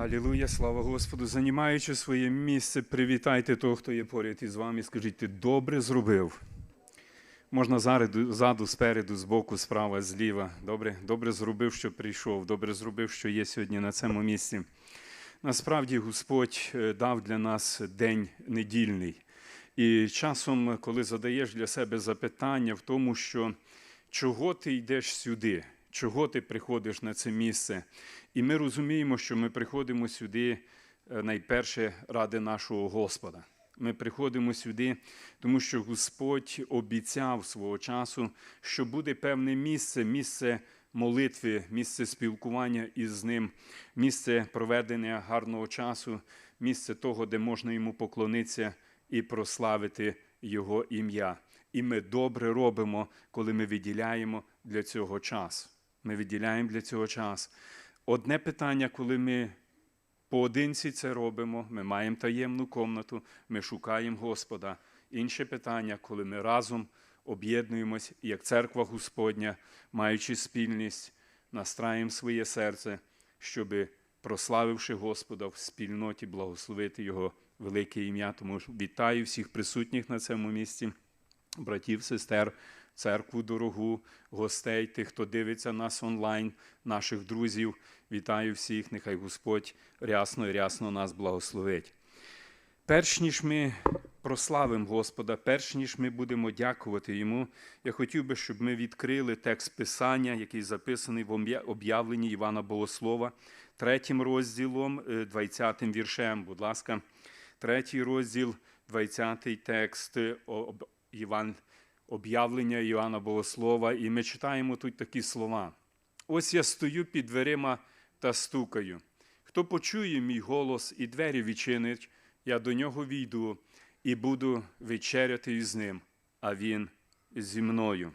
Алілуя, слава Господу. Занімаючи своє місце, привітайте того, хто є поряд із вами. Скажіть, ти добре зробив. Можна ззаду, спереду, збоку, справа, зліва. Добре, добре зробив, що прийшов, добре зробив, що є сьогодні на цьому місці. Насправді Господь е, дав для нас день недільний. І часом, коли задаєш для себе запитання в тому, що чого ти йдеш сюди, чого ти приходиш на це місце, і ми розуміємо, що ми приходимо сюди е, найперше ради нашого Господа. Ми приходимо сюди, тому що Господь обіцяв свого часу, що буде певне місце, місце молитви, місце спілкування із ним, місце проведення гарного часу, місце того, де можна йому поклонитися і прославити Його ім'я. І ми добре робимо, коли ми виділяємо для цього час. Ми виділяємо для цього час. Одне питання, коли ми поодинці це робимо, ми маємо таємну комнату, ми шукаємо Господа. Інше питання, коли ми разом об'єднуємось, як церква Господня, маючи спільність, настраємо своє серце, щоби, прославивши Господа в спільноті, благословити Його велике ім'я. Тому вітаю всіх присутніх на цьому місці, братів, сестер, церкву дорогу, гостей, тих, хто дивиться нас онлайн, наших друзів. Вітаю всіх, нехай Господь рясно і рясно нас благословить. Перш ніж ми прославимо Господа, перш ніж ми будемо дякувати Йому, я хотів би, щоб ми відкрили текст Писання, який записаний в об'явленні Івана Богослова, третім розділом, 20 віршем. Будь ласка, третій розділ, 20 текст Іван, об'явлення Івана Богослова. І ми читаємо тут такі слова. Ось я стою під дверима та стукаю. Хто почує мій голос і двері відчинить, я до нього війду і буду вечеряти із ним, а він зі мною.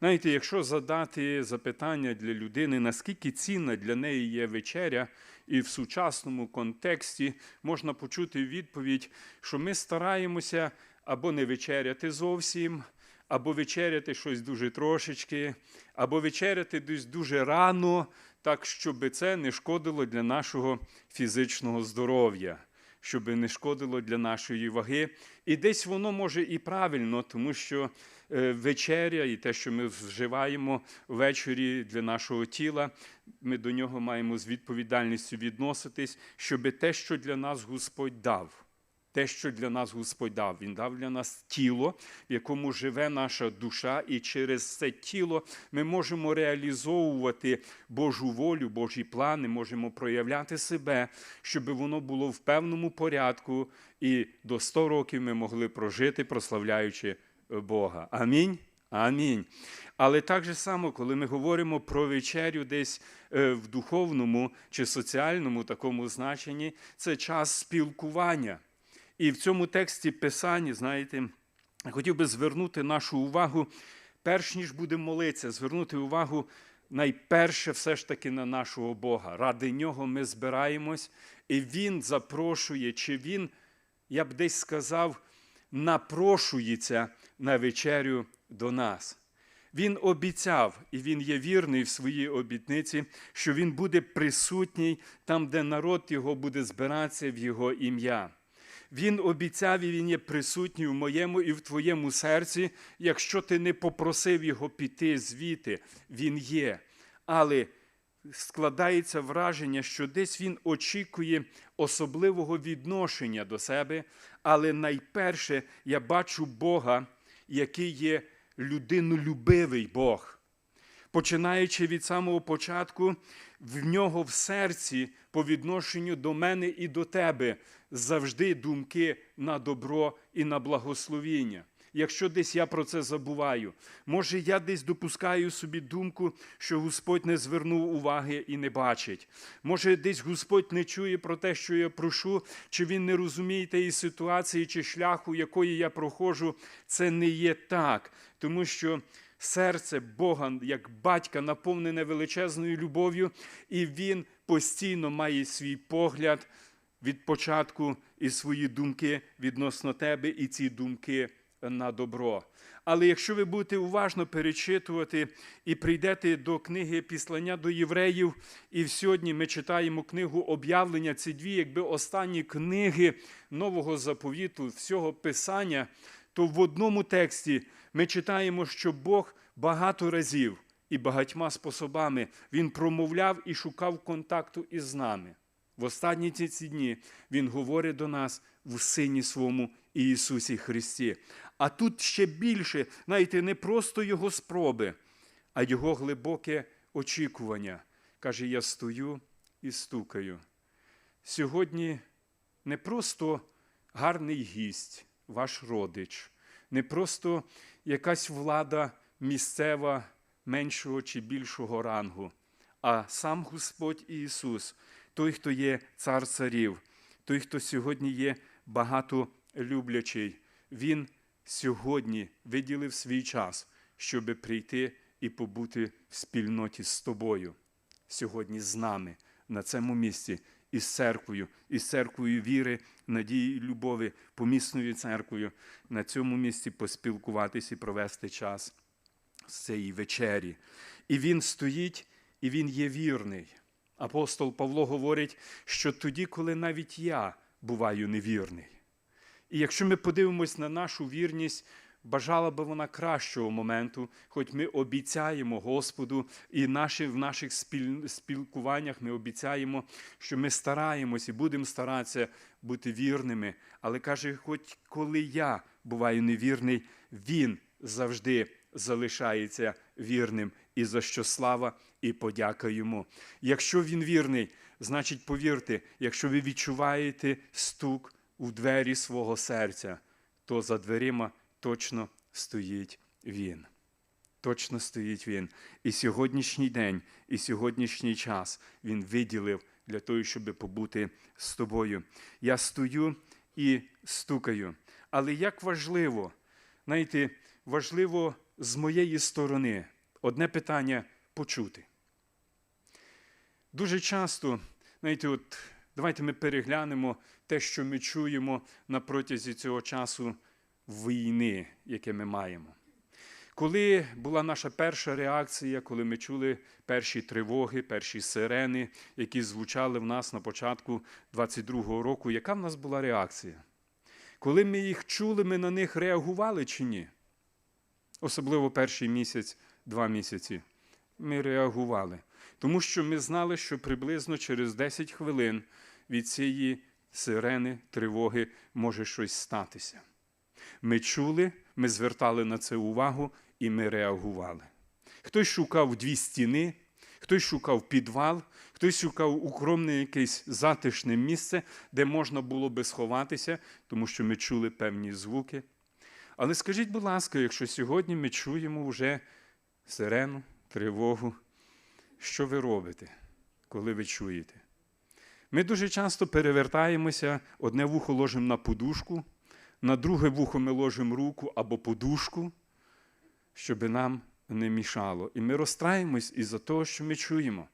Знаєте, якщо задати запитання для людини, наскільки цінна для неї є вечеря, і в сучасному контексті можна почути відповідь, що ми стараємося або не вечеряти зовсім, або вечеряти щось дуже трошечки, або вечеряти десь дуже рано, так, щоб це не шкодило для нашого фізичного здоров'я, щоб не шкодило для нашої ваги. І десь воно може і правильно, тому що вечеря і те, що ми вживаємо ввечері для нашого тіла, ми до нього маємо з відповідальністю відноситись, щоб те, що для нас Господь дав. Те, що для нас Господь дав, Він дав для нас тіло, в якому живе наша душа, і через це тіло ми можемо реалізовувати Божу волю, Божі плани, можемо проявляти себе, щоб воно було в певному порядку, і до 100 років ми могли прожити, прославляючи Бога. Амінь. Амінь. Але так же само, коли ми говоримо про вечерю десь в духовному чи соціальному такому значенні, це час спілкування. І в цьому тексті Писання, знаєте, хотів би звернути нашу увагу, перш ніж будемо молитися, звернути увагу найперше все ж таки на нашого Бога. Ради нього ми збираємось, і Він запрошує, чи Він, я б десь сказав, напрошується на вечерю до нас. Він обіцяв, і він є вірний в своїй обітниці, що він буде присутній там, де народ його буде збиратися в його ім'я. Він обіцяв і він є присутній в моєму і в твоєму серці, якщо ти не попросив його піти звідти, він є. Але складається враження, що десь він очікує особливого відношення до себе. Але найперше я бачу Бога, який є людинолюбивий Бог. Починаючи від самого початку, в нього в серці по відношенню до мене і до тебе завжди думки на добро і на благословіння. Якщо десь я про це забуваю, може я десь допускаю собі думку, що Господь не звернув уваги і не бачить. Може, десь Господь не чує про те, що я прошу, чи Він не розуміє тієї ситуації, чи шляху, якої я проходжу. Це не є так, тому що. Серце Бога, як батька, наповнене величезною любов'ю, і Він постійно має свій погляд від початку і свої думки відносно тебе, і ці думки на добро. Але якщо ви будете уважно перечитувати і прийдете до книги Післання до євреїв, і сьогодні ми читаємо книгу об'явлення, ці дві, якби останні книги нового заповіту, всього писання, то в одному тексті ми читаємо, що Бог багато разів і багатьма способами Він промовляв і шукав контакту із нами. В останні ці дні Він говорить до нас в Сині своєму Ісусі Христі. А тут ще більше, знаєте, не просто Його спроби, а Його глибоке очікування. Каже, я стою і стукаю. Сьогодні не просто гарний гість, ваш родич, не просто якась влада місцева меншого чи більшого рангу, а сам Господь Ісус, той, хто є цар царів, той, хто сьогодні є багатолюблячий, Він сьогодні виділив свій час, щоб прийти і побути в спільноті з тобою, сьогодні з нами на цьому місці. Із церквою, із церквою віри, надії і любові, помісною церквою на цьому місці поспілкуватись і провести час з цієї вечері. І він стоїть, і він є вірний. Апостол Павло говорить, що тоді, коли навіть я буваю невірний. І якщо ми подивимось на нашу вірність, бажала би вона кращого моменту, хоч ми обіцяємо Господу, і наші, в наших спіль, спілкуваннях ми обіцяємо, що ми стараємось і будемо старатися бути вірними. Але каже, хоч коли я буваю невірний, Він завжди залишається вірним, і за що слава і подяка йому. Якщо він вірний, значить, повірте, якщо ви відчуваєте стук у двері свого серця, то за дверима точно стоїть він. Точно стоїть він. І сьогоднішній день, і сьогоднішній час він виділив для того, щоб побути з тобою. Я стою і стукаю. Але як важливо, знаєте, важливо з моєї сторони одне питання почути. Дуже часто, знаєте, от давайте ми переглянемо те, що ми чуємо на протязі цього часу війни, яке ми маємо. Коли була наша перша реакція, коли ми чули перші тривоги, перші сирени, які звучали в нас на початку 22-го року, яка в нас була реакція? Коли ми їх чули, ми на них реагували чи ні? Особливо перший місяць, два місяці. Ми реагували. Тому що ми знали, що приблизно через 10 хвилин від цієї сирени, тривоги може щось статися. Ми чули, ми звертали на це увагу і ми реагували. Хтось шукав дві стіни, хтось шукав підвал, хтось шукав укромне якесь затишне місце, де можна було би сховатися, тому що ми чули певні звуки. Але скажіть, будь ласка, якщо сьогодні ми чуємо вже сирену, тривогу, що ви робите, коли ви чуєте? Ми дуже часто перевертаємося, одне вухо ложимо на подушку, на друге вухо ми ложимо руку або подушку, щоб нам не мішало. І ми розстраємось із-за того, що ми чуємо.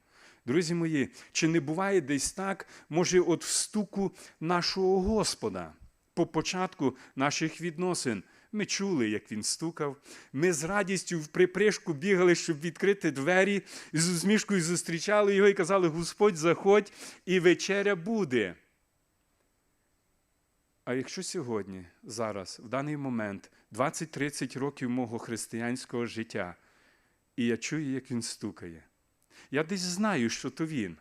Друзі мої, чи не буває десь так, може, от в стуку нашого Господа по початку наших відносин? Ми чули, як він стукав. Ми з радістю в припришку бігали, щоб відкрити двері, і з усмішкою зустрічали його і казали: Господь, заходь, і вечеря буде. А якщо сьогодні, зараз, в даний момент, 20-30 років мого християнського життя, і я чую, як він стукає, я десь знаю, що то він.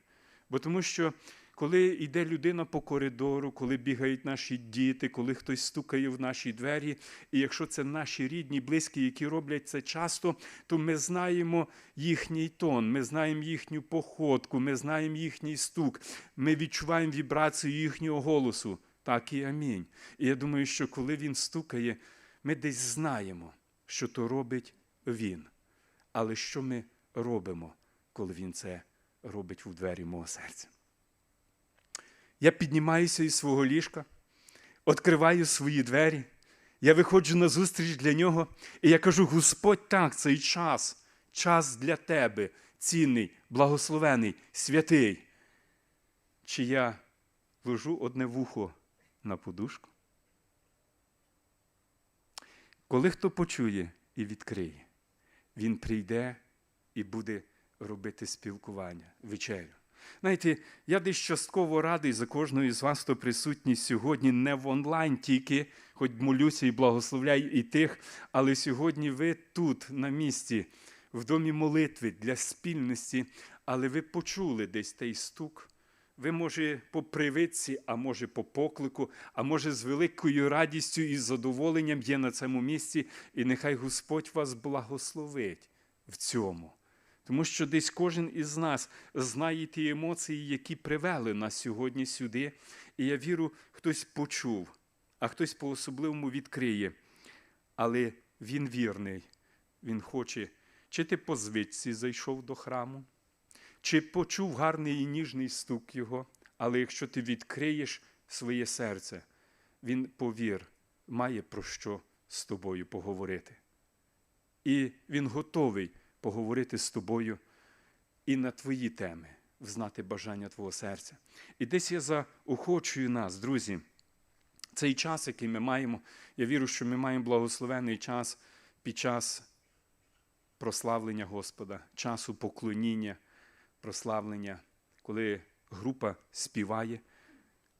Бо тому що коли йде людина по коридору, коли бігають наші діти, коли хтось стукає в наші двері, і якщо це наші рідні, близькі, які роблять це часто, то ми знаємо їхній тон, ми знаємо їхню походку, ми знаємо їхній стук, ми відчуваємо вібрацію їхнього голосу. Так і амінь. І я думаю, що коли він стукає, ми десь знаємо, що то робить він. Але що ми робимо, коли він це робить у двері мого серця? Я піднімаюся із свого ліжка, відкриваю свої двері, я виходжу на зустріч для нього, і я кажу: Господь, так, цей час, час для тебе, цінний, благословений, святий. Чи я ложу одне вухо на подушку? Коли хто почує і відкриє, він прийде і буде робити спілкування, вечерю. Знаєте, я десь частково радий за кожного із вас, хто присутній сьогодні, не в онлайн тільки, хоч молюся і благословляю і тих, але сьогодні ви тут, на місці, в домі молитви для спільності, але ви почули десь той стук. Ви, може, по привидці, а може по поклику, а може з великою радістю і задоволенням є на цьому місці, і нехай Господь вас благословить в цьому. Тому що десь кожен із нас знає ті емоції, які привели нас сьогодні сюди. І я вірю, хтось почув, а хтось по-особливому відкриє. Але він вірний, він хоче, чи ти по звичці зайшов до храму, чи почув гарний і ніжний стук його, але якщо ти відкриєш своє серце, він повір, має про що з тобою поговорити. І він готовий поговорити з тобою і на твої теми, взнати бажання твого серця. І десь я заохочую нас, друзі, цей час, який ми маємо, я вірю, що ми маємо благословений час під час прославлення Господа, часу поклоніння, прославлення, коли група співає,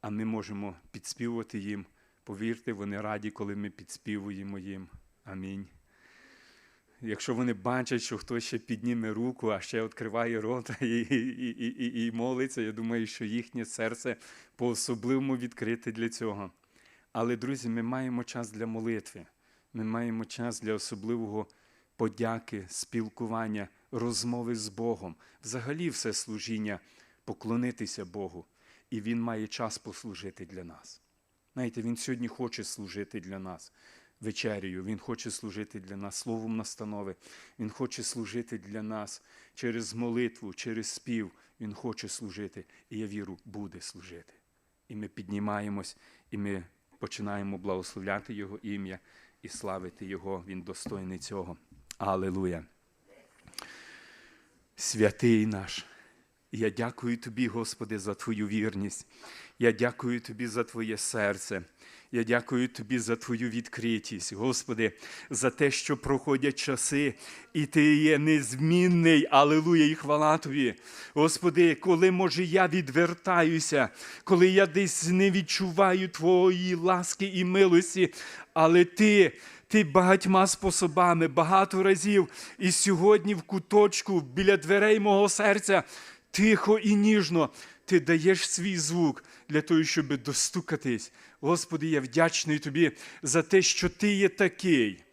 а ми можемо підспівувати їм. Повірте, вони раді, коли ми підспівуємо їм. Амінь. Якщо вони бачать, що хтось ще підніме руку, а ще відкриває рота і, і, і, і, молиться, я думаю, що їхнє серце по-особливому відкрите для цього. Але, друзі, ми маємо час для молитви, ми маємо час для особливого подяки, спілкування, розмови з Богом, взагалі все служіння, поклонитися Богу. І Він має час послужити для нас. Знаєте, Він сьогодні хоче служити для нас вечерею, Він хоче служити для нас словом настанови, Він хоче служити для нас через молитву, через спів. Він хоче служити, і я віру, буде служити. І ми піднімаємось, і ми починаємо благословляти Його ім'я і славити Його. Він достойний цього. Аллилуйя. Святий наш. Я дякую тобі, Господи, за Твою вірність. Я дякую тобі за Твоє серце. Я дякую тобі за Твою відкритість, Господи, за те, що проходять часи, і Ти є незмінний. Аллилуйя, і хвала Тобі. Господи, коли, може, я відвертаюся, коли я десь не відчуваю Твоєї ласки і милості, але Ти. Ти багатьма способами, багато разів, і сьогодні в куточку біля дверей мого серця тихо і ніжно ти даєш свій звук для того, щоб достукатись. Господи, я вдячний тобі за те, що ти є такий.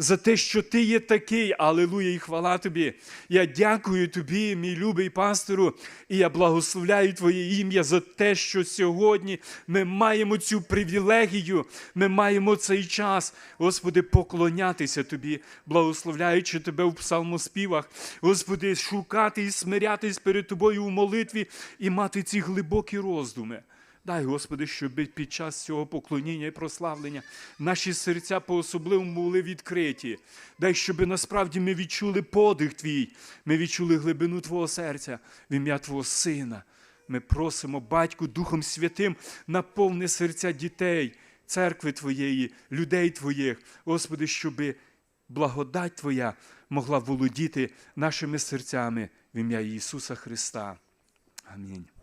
За те, що ти є такий, алелуя, і хвала тобі. Я дякую тобі, мій любий пастору, і я благословляю Твоє ім'я за те, що сьогодні ми маємо цю привілегію, ми маємо цей час, Господи, поклонятися Тобі, благословляючи Тебе в псалмоспівах, Господи, шукати і смирятись перед Тобою у молитві і мати ці глибокі роздуми. Дай, Господи, щоб під час цього поклоніння і прославлення наші серця по-особливому були відкриті. Дай, щоб насправді ми відчули подих Твій, ми відчули глибину Твого серця в ім'я Твого Сина. Ми просимо, Батьку, Духом Святим, наповни серця дітей, церкви Твоєї, людей Твоїх, Господи, щоби благодать Твоя могла володіти нашими серцями в ім'я Ісуса Христа. Амінь.